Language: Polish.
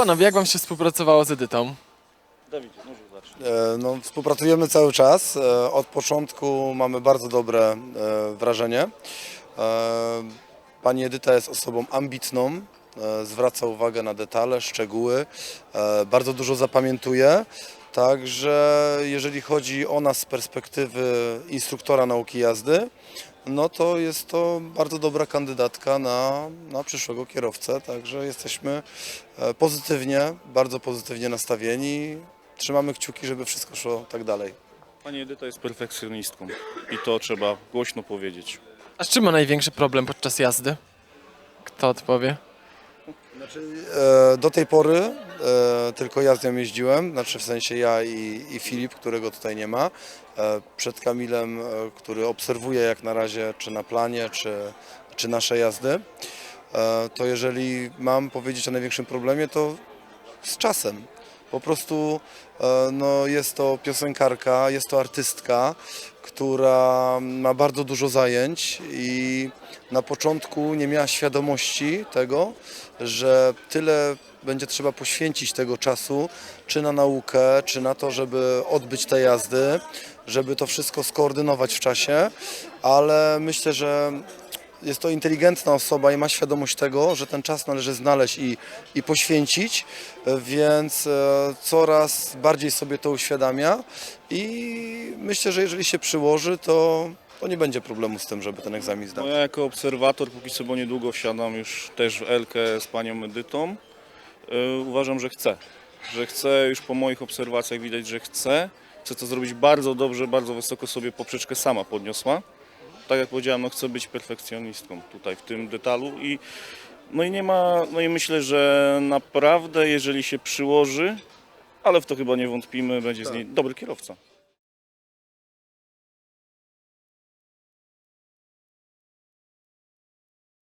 Panowie, jak wam się współpracowało z Edytą? Dawidzie, może zacznij. E, No, współpracujemy cały czas. E, Od początku mamy bardzo dobre e, wrażenie. E, Pani Edyta jest osobą ambitną, e, zwraca uwagę na detale, szczegóły, e, bardzo dużo zapamiętuje. Także jeżeli chodzi o nas z perspektywy instruktora nauki jazdy, no to jest to bardzo dobra kandydatka na, na przyszłego kierowcę. Także jesteśmy e, pozytywnie, bardzo pozytywnie nastawieni. Trzymamy kciuki, żeby wszystko szło tak dalej. Pani Edyta jest perfekcjonistką i to trzeba głośno powiedzieć. A z czym ma największy problem podczas jazdy? Kto odpowie? E, Do tej pory e, tylko ja z nią jeździłem, znaczy w sensie ja i, i Filip, którego tutaj nie ma. E, Przed Kamilem, który obserwuje jak na razie, czy na planie, czy, czy nasze jazdy. To jeżeli mam powiedzieć o największym problemie, to z czasem. Po prostu e, no, jest to piosenkarka, jest to artystka, która ma bardzo dużo zajęć i na początku nie miała świadomości tego, że tyle będzie trzeba poświęcić tego czasu, czy na naukę, czy na to, żeby odbyć te jazdy, żeby to wszystko skoordynować w czasie, ale myślę, że jest to inteligentna osoba i ma świadomość tego, że ten czas należy znaleźć i, i poświęcić, więc e, coraz bardziej sobie to uświadamia i myślę, że jeżeli się przyłoży, to, to nie będzie problemu z tym, żeby ten egzamin No zdać. ja jako obserwator, póki co bo niedługo wsiadam już też w Elkę z panią Edytą, yy, uważam, że chcę. Że chcę, już po moich obserwacjach widać, że chcę. Chcę to zrobić bardzo dobrze, bardzo wysoko sobie poprzeczkę sama podniosła. Tak jak powiedziałem, no chcę być perfekcjonistką tutaj w tym detalu i no i nie ma, no i myślę, że naprawdę jeżeli się przyłoży, ale w to chyba nie wątpimy, będzie z niej dobry kierowca.